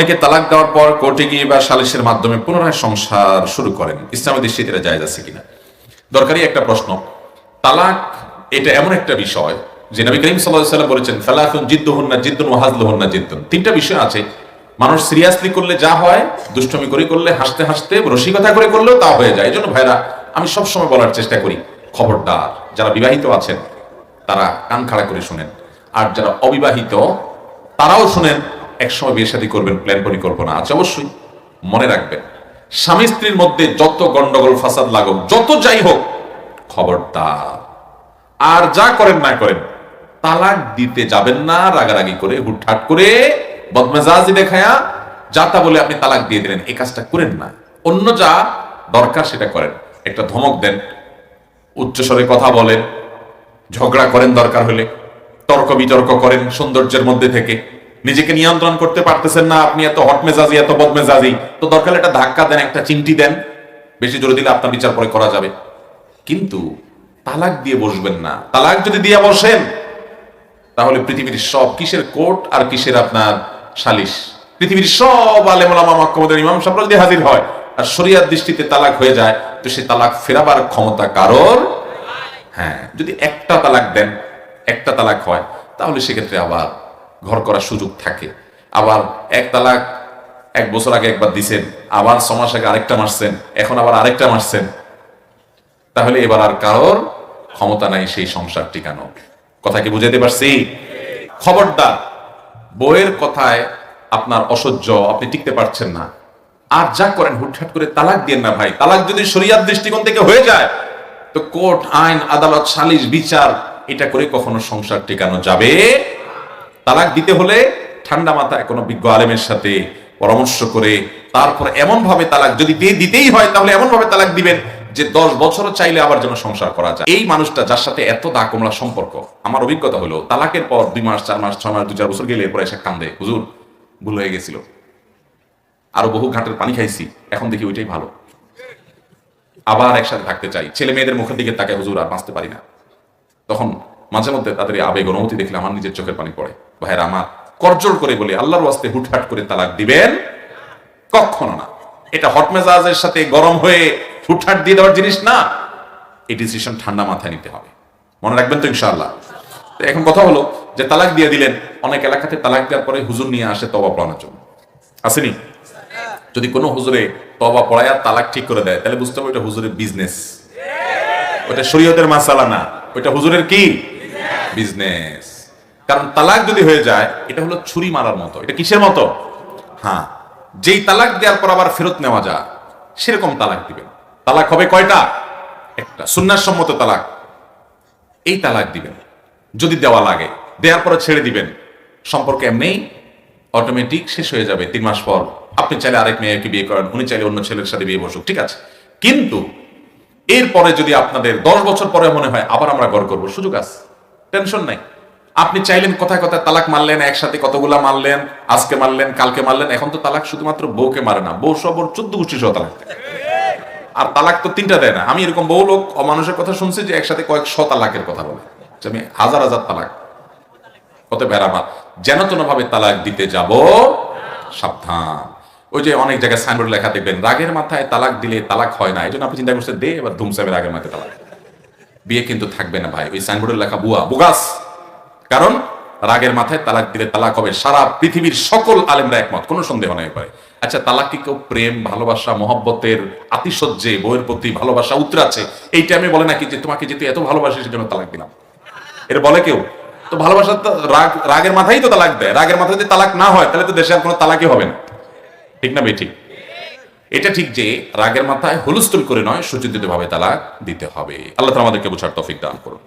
অনেকে তালাক দেওয়ার পর কোর্টে গিয়ে বা সালিশের মাধ্যমে পুনরায় সংসার শুরু করেন। ইসলামের দৃষ্টিতে এটা জায়েজ আছে কিনা? দরকারি একটা প্রশ্ন। তালাক এটা এমন একটা বিষয় যে নবী করিম সাল্লাম বলেছেন ফালাফুন জিদ্দুহুন না জিদ্দুন ওয়াহাজলুহুন না জিদ্দুন। তিনটা বিষয় আছে। মানুষ সিরিয়াসলি করলে যা হয়, দুষ্টমি করে করলে, হাসতে হাসতে, রসিকতা করে করলেও তা হয়ে যায়। এই জন্য ভাইরা, আমি সবসময় বলার চেষ্টা করি, খবরদার, যারা বিবাহিত আছেন, তারা কান খাড়া করে শুনেন। আর যারা অবিবাহিত, তারাও শুনেন। একসময় বিয়ে শাদী করবেন প্ল্যান পরিকল্পনা আছে অবশ্যই, মনে রাখবেন। স্বামী স্ত্রীর মধ্যে যত গন্ডগোল, ফাসাদ লাগুক যত যাই হোক, খবরদার। আর যা করেন না করেন, তালাক দিতে যাবেন না, রাগারাগি করে, হুটহাট করে বদমেজাজি দেখায়া, যা তা বলে আপনি তালাক দিয়ে দিলেন, এই কাজটা করেন না। অন্য যা দরকার সেটা করেন। একটা ধমক দেন, উচ্চস্বরে কথা বলেন, ঝগড়া করেন দরকার হলে, তর্ক বিতর্ক করেন সৌন্দর্যের মধ্যে থেকে। নিজেকে নিয়ন্ত্রণ করতে পারতেছেন না, আপনি এত হট মেজাজি, এত বদ মেজাজি। তো দরকার একটা ধাক্কা দেন, একটা চিমটি দেন। বেশি জোরে দিলে আপনার বিচার পরে করা যাবে। কিন্তু তালাক দিয়ে বসবেন না। তালাক যদি দিয়ে বসেন, তাহলে পৃথিবীর সব কিসের কোর্ট আর কিসের আপনার সালিশ? পৃথিবীর সব আলেমুলামা ইমাম সাহেবরা যদি হাজির হয়, আর শরিয়ার দৃষ্টিতে তালাক হয়ে যায়, তো সে তালাক ফেরাবার ক্ষমতা কারোর? হ্যাঁ যদি একটা তালাক দেন, একটা তালাক হয়, তাহলে সেক্ষেত্রে আবার ঘর করার সুযোগ থাকে। আবার এক তালাক, এক বছর আগে একবার দিছেন, আবার ছ মাস আগে আরেকটা মারছেন, এখন আবার আরেকটা মারছেন। তাহলে এবার আর কারোর ক্ষমতা নাই সেই সংসার টিকানো কথা কি বুঝাতে পারছি? খবরদার বইয়ের কথায় আপনার অসহ্য, আপনি টিকতে পারছেন না। আর যা করেন, হুটহাট করে তালাক দিয়ে না ভাই। তালাক যদি শরিয়ার দৃষ্টিকোণ থেকে হয়ে যায়, তো কোর্ট, আইন, আদালত, সালিশ, বিচার, এটা করে কখনো সংসার টিকানো যাবে? তালাক দিতে হলে ঠান্ডা মাথায় কোনো বিজ্ঞ আলেমের সাথে পরামর্শ করে তারপর এমন ভাবে তালাক যদি দিয়ে দিতেই হয়, তাহলে এমন ভাবে তালাক দিবেন যে দশ বছরও চাইলে আবার যেন সংসার করা যায়। এই মানুষটা যার সাথে এত দা কমলা সম্পর্ক, আমার অভিজ্ঞতা হলো তালাকের পর দুই মাস, চার মাস, ছয় মাস, দু চার বছর গেলে এরপর এসে কান্দে। হুজুর, ভুল হয়ে গেছিল। আরও বহু ঘাটের পানি খাইছি, এখন দেখি ওইটাই ভালো। আবার একসাথে থাকতে চাই। ছেলে মেয়েদের মুখের দিকে তাকে হুজুর, আর বাঁচতে পারি না। তখন মাঝে মধ্যে তাদের আবেগ অনুমতি দেখলে আমার নিজের চোখের পানি পড়ে। ভাইয়ের আমার করজোর করে বলে, আল্লাহর ওয়াস্তে হুটহাট করে তালাক দিবেন? কখনো না। এটা হট মেজাজের সাথে গরম হয়ে হুটহাট দিয়ে দেওয়ার জিনিস না। এই ডিসিশন ঠান্ডা মাথায় নিতে হবে। মনে রাখবেন তো ইনশাআল্লাহ। এখন কথা হলো যে তালাক দিয়ে দিলেন, অনেক এলাকাতে তালাক দেওয়ার পরে হুজুর নিয়ে আসে তবা পড়ানোর জন্য। আসেনি? যদি কোনো হুজুরে তবা পড়ায় তালাক ঠিক করে দেয়, তাহলে বুঝতে হবে ওটা হুজুরের বিজনেস ওটা শরীয়তের মাসালা না। ওইটা হুজুরের কি? বিজনেস কারণ তালাক যদি হয়ে যায়, এটা হলো ছুরি মারার মতো। এটা কিসের মতো? হ্যাঁ যেই তালাক দেওয়ার পর আবার ফেরত নেওয়া যায়, সেরকম তালাক দিবেন। তালাক হবে কয়টা? একটা। সম্মত তালাক। এই তালাক দিবেন। যদি দেওয়া লাগে, দেওয়ার পরে ছেড়ে দিবেন। সম্পর্ক এমনি অটোমেটিক শেষ হয়ে যাবে তিন মাস পর। আপনি চাইলে আরেক মেয়েকে বিয়ে করেন, উনি চাইলে অন্য ছেলের সাথে বিয়ে বসুক, ঠিক আছে? কিন্তু এরপরে যদি আপনাদের দশ বছর পরে মনে হয়, আবার আমরা গড় করব, সুযোগ আছে। টেনশন নাই। আপনি চাইলেন কথায় কথায় তালাক মারলেন, একসাথে কতগুলা মারলেন, আজকে মারলেন, কালকে মারলেন, এখন তো তালাক শুধুমাত্র বউকে মারে না, বউ সব ওর চোদ্দ গোষ্ঠী সহ তালাক আর তালাক তো তিনটা দেয় না। আমি এরকম বহু লোক অমানুষের কথা শুনছি যে একসাথে কয়েক শ তালাকের কথা বলে আমি হাজার হাজার তালাক। কত বেড়াবার যেন তেন ভাবে তালাক দিতে যাব, সাবধান। ওই যে অনেক জায়গায় সাইনবোর্ড লেখা দেখবেন, রাগের মাথায় তালাক দিলে তালাক হয় না, এই জন্য আপনি চিন্তা করছেন, দে এবার ধুমসাবে রাগের মাথায় তালাক। বিয়ে কিন্তু থাকবে না ভাই। ওই সাইনবোর্ডের লেখা, বুয়া, বুগাস। কারণ রাগের মাথায় তালাক দিলে তালাক হবে। সারা পৃথিবীর সকল আলেমরা একমত, কোনো সন্দেহ নাই পারে আচ্ছা তালাক কি কেউ প্রেম, ভালোবাসা, মহব্বতের আতিশয্যে, বইয়ের প্রতি ভালোবাসা উতরাচ্ছে? এই টাইমে বলে নাকি যে, তোমাকে যেহেতু এত ভালোবাসি, সেজন্য তালাক দিলাম। এটা বলে কেউ? তো ভালোবাসা তো রাগ, রাগের মাথায় তো তালাক দেয়। রাগের মাথায় যদি তালাক না হয়, তাহলে তো দেশে আর কোনো তালাকই হবে না। ঠিক না ভাই, ঠিক? এটা ঠিক যে রাগের মাথায় হুলস্থুল করে নয় সুচিন্তিত ভাবে তালাক দিতে হবে। আল্লাহ আমাদেরকে বোঝার তফিক দান করুন।